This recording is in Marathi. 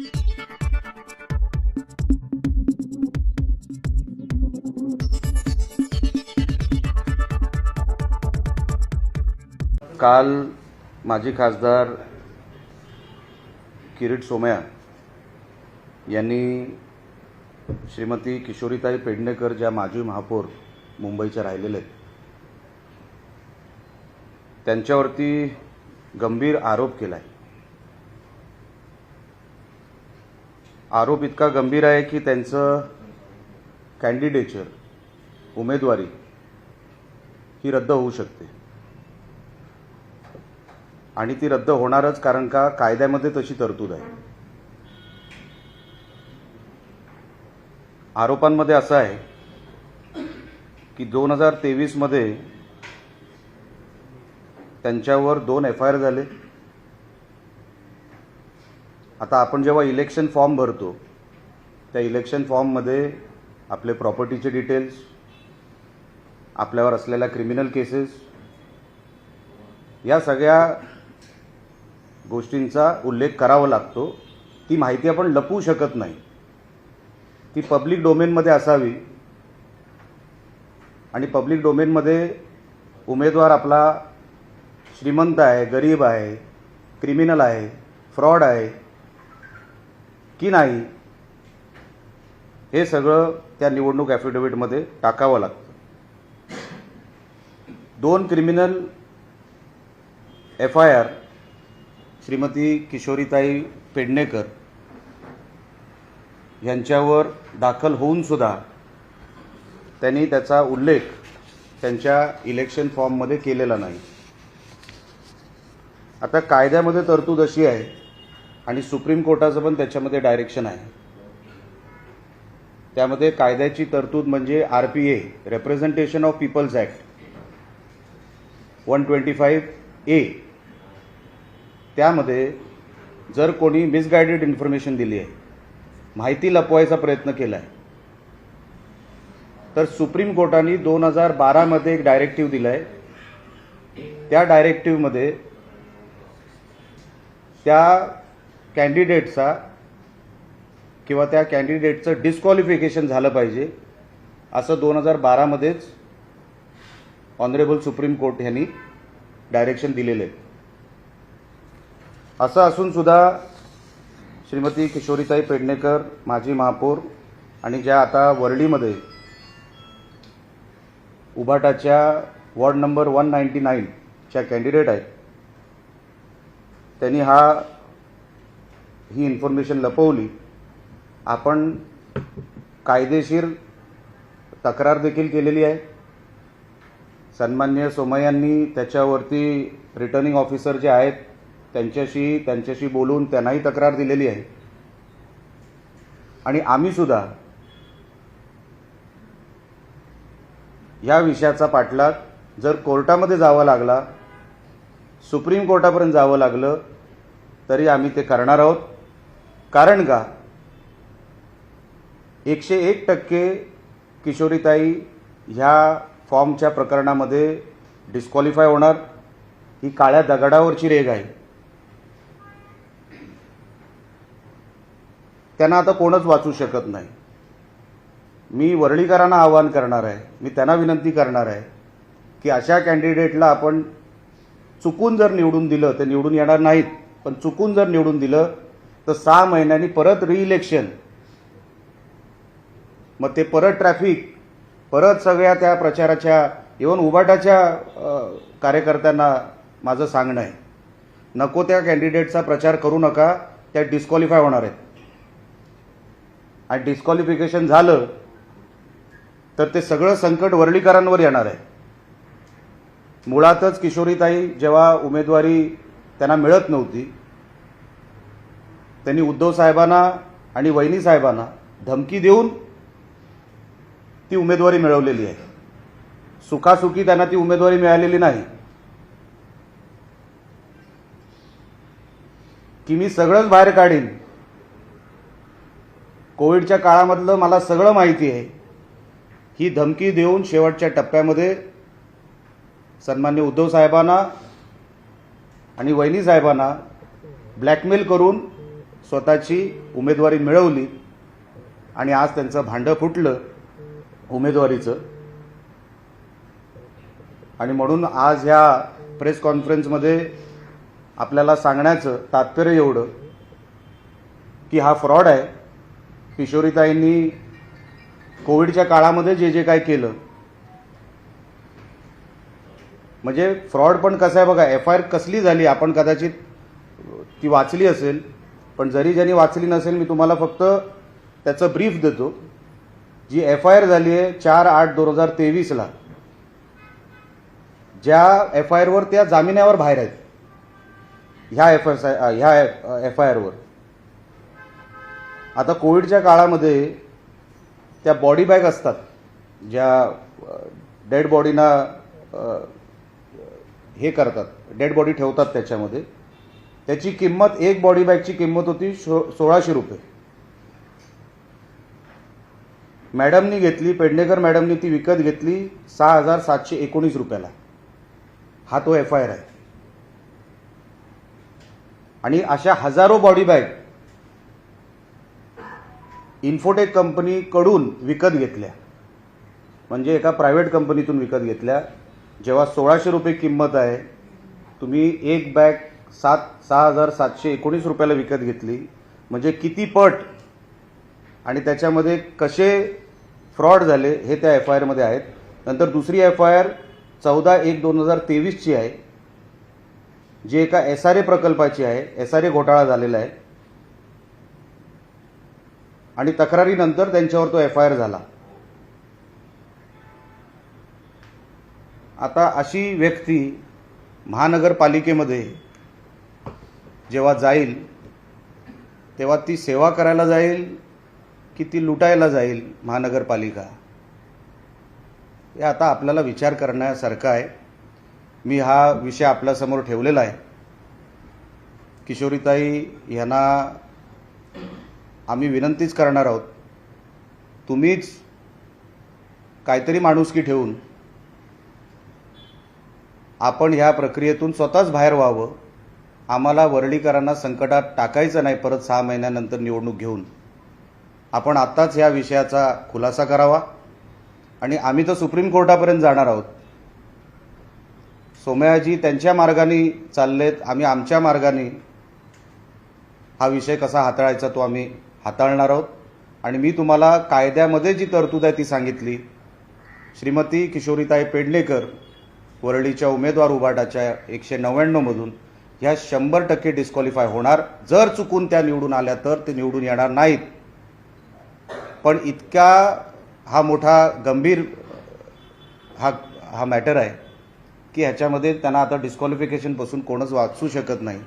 काल माजी खासदार किरीट सोमया यांनी श्रीमती किशोरीताई पेडणेकर ज्या माजी महापौर मुंबईच्या राहिलेले आहेत त्यांच्यावरती गंभीर आरोप केला आहे आरोप इतका गंभीर आहे की त्यांचं कॅन्डिडेचर उमेदवारी ही रद्द होऊ शकते. आणि ती रद्द होणारच कारण का? कायद्यामध्ये तशी तरतूद आहे. आरोपांमध्ये असं आहे की दोन हजार तेवीसमध्ये त्यांच्यावर दोन एफ आय आर झाले. आता आपण जेव्हा इलेक्शन फॉर्म भरतो त्या इलेक्शन फॉर्ममध्ये आपले प्रॉपर्टीचे डिटेल्स आपल्यावर असलेल्या क्रिमिनल केसेस या सगळ्या गोष्टींचा उल्लेख करावा लागतो. ती माहिती आपण लपवू शकत नाही. ती पब्लिक डोमेनमध्ये असावी. आणि पब्लिक डोमेनमध्ये उमेदवार आपला श्रीमंत आहे गरीब आहे क्रिमिनल आहे फ्रॉड आहे की नाही हे सगळं त्या निवडणूक ॲफिडेव्हिटमध्ये टाकावं लागतं. दोन criminal F I R Shrimati किशोरीताई पेडणेकर यांच्यावर दाखल होऊन सुद्धा त्यांनी त्याचा उल्लेख त्यांच्या इलेक्शन फॉर्ममध्ये केलेला नाही. आता कायद्यामध्ये तरतूद अशी आहे आणि सुप्रीम कोर्टाचं पण त्याच्यामध्ये डायरेक्शन आहे. त्यामध्ये कायद्याची तरतूद म्हणजे R P A representation of people's act one twenty five A त्यामध्ये जर कोणी मिसगायडेड इन्फॉर्मेशन दिली आहे माहिती लपवायचा प्रयत्न केला आहे तर सुप्रीम कोर्टाने दोन हजार बारामध्ये एक डायरेक्टिव्ह दिला आहे त्या डायरेक्टिव्हमध्ये त्या कॅन्डिडेटचा किंवा त्या कॅन्डिडेटचं डिस्क्वालिफिकेशन झालं पाहिजे असं दोन हजार बारामध्येच ऑनरेबल सुप्रीम कोर्ट यांनी डायरेक्शन दिलेलं आहे. असं असून सुद्धा श्रीमती किशोरीताई पेडणेकर माजी महापौर आणि ज्या आता वर्डीमध्ये उभाटाच्या वॉर्ड नंबर वन नाईन्टी नाईनच्या कॅन्डिडेट आहेत त्यांनी हा ही इन्फॉर्मेशन लपवली. आपण कायदेशीर तक्रार देखील केलेली आहे. सन्मान्य सोमय्यांनी त्याच्यावरती रिटर्निंग ऑफिसर जे आहेत त्यांच्याशी त्यांच्याशी बोलून त्यांनाही तक्रार दिलेली आहे. आणि आम्ही सुद्धा या विषयाचा पाठलाग जर कोर्टामध्ये जावं लागला सुप्रीम कोर्टापर्यंत जावं लागलं तरी आम्ही ते करणार आहोत. कारण का? एकशे एक टक्के किशोरीताई ह्या फॉर्मच्या प्रकरणामध्ये डिस्क्वालिफाय होणार. ही काळ्या दगडावरची रेग आहे. त्यांना आता कोणच वाचू शकत नाही. मी वरळीकरांना आवाहन करणार आहे. मी त्यांना विनंती करणार आहे की अशा कॅन्डिडेटला आपण चुकून जर निवडून दिलं तर निवडून येणार नाहीत पण चुकून जर निवडून दिलं तर सहा महिन्यांनी परत रिइलेक्शन मग ते परत ट्रॅफिक परत सगळ्या त्या प्रचाराच्या इवन उबाटाच्या कार्यकर्त्यांना माझं सांगणं आहे. नको त्या कॅन्डिडेटचा प्रचार करू नका त्या डिस्क्वालिफाय होणार आहेत. आणि डिस्क्वालिफिकेशन झालं तर ते सगळं संकट वर्लीकरांवर येणार आहे. मुळातच किशोरीताई जेव्हा उमेदवारी त्यांना मिळत नव्हती त्यांनी उद्धव साहेबांना आणि वहिनी साहेबांना धमकी देऊन ती उमेदवारी मिळवलेली आहे. सुखासुखी त्यांना ती उमेदवारी मिळालेली नाही. की मी सगळंच बाहेर काढीन. कोविडच्या काळामधलं मला सगळं माहिती आहे. ही धमकी देऊन शेवटच्या टप्प्यामध्ये सन्मान्य उद्धव साहेबांना आणि वहिनी साहेबांना ब्लॅकमेल करून स्वतःची उमेदवारी मिळवली आणि आज त्यांचं भांडं फुटलं उमेदवारीचं. आणि म्हणून आज ह्या प्रेस कॉन्फरन्समध्ये आपल्याला सांगण्याचं तात्पर्य एवढं की हा फ्रॉड आहे. किशोरीताईंनी कोविडच्या काळामध्ये जे जे काय केलं म्हणजे फ्रॉड पण कसं आहे बघा एफ आय आर कसली झाली आपण कदाचित ती वाचली असेल पण जरी ज्यांनी वाचली नसेल मी तुम्हाला फक्त त्याचं ब्रीफ देतो. जी एफ आय आर झाली आहे चार आठ दोन हजार तेवीसला. ज्या एफ आय आरवर त्या जामिन्यावर बाहेर आहेत. ह्या एफ एस आय ह्या एफ आय आरवर आता कोविडच्या काळामध्ये त्या बॉडी बॅग असतात. ज्या डेड बॉडीना हे करतात. डेड बॉडी ठेवतात त्याच्यामध्ये. त्याची किंमत एक बॉडी बॅगची किंमत होती शो सोळाशे रुपये. मॅडमनी घेतली पेडणेकर मॅडमनी ती विकत घेतली सहा हजार सातशे एकोणीस रुपयाला. हा तो एफ आय आर आहे. आणि अशा हजारो बॉडी बॅग इन्फोटेक कंपनीकडून विकत घेतल्या. म्हणजे एका प्रायव्हेट कंपनीतून विकत घेतल्या. जेव्हा सोळाशे रुपये किंमत आहे तुम्ही एक बॅग सात सहा हजार सातशे एकोणीस रुपयाला विकत घेतली. म्हणजे किती पट? आणि त्याच्यामध्ये कसे फ्रॉड झाले हे त्या एफ आय आरमध्ये आहेत. नंतर दुसरी एफ आय आर चौदा एक दोन हजार तेवीसची आहे. जी एका एस आर ए प्रकल्पाची आहे. एस आर ए घोटाळा झालेला आहे. आणि तक्रारीनंतर त्यांच्यावर तो एफ आय आर झाला. आता अशी व्यक्ती महानगरपालिकेमध्ये जेव्हा जाईल तेव्हा ती सेवा करायला जाईल की ती लुटायला जाईल महानगरपालिका? हे आता आपल्याला विचार करण्यासारखं आहे. मी हा विषय आपल्यासमोर ठेवलेला आहे. किशोरीताई यांना आम्ही विनंतीच करणार आहोत तुम्हीच काहीतरी माणुसकी ठेवून आपण ह्या प्रक्रियेतून स्वतःच बाहेर व्हावं. आम्हाला वरळीकरांना संकटात टाकायचं नाही. परत सहा महिन्यानंतर निवडणूक घेऊन आपण आत्ताच ह्या विषयाचा खुलासा करावा. आणि आम्ही तर सुप्रीम कोर्टापर्यंत जाणार आहोत. सोमयाजी त्यांच्या मार्गाने चाललेत आम्ही आमच्या मार्गाने. हा विषय कसा हाताळायचा तो आम्ही हाताळणार आहोत. आणि मी तुम्हाला कायद्यामध्ये जी तरतूद आहे ती सांगितली. श्रीमती किशोरीताई पेडणेकर वरळीच्या उमेदवार उभाटाच्या एकशे नव्याण्णवमधून. ह्या शंभर टक्के डिस्क्वालिफाय होणार. जर चुकून त्या निवडून आल्या तर ते निवडून येणार नाहीत. पण इतका हा मोठा गंभीर हा हा मॅटर आहे की ह्याच्यामध्ये त्यांना आता डिस्क्वालिफिकेशनपासून कोणच वाचू शकत नाही.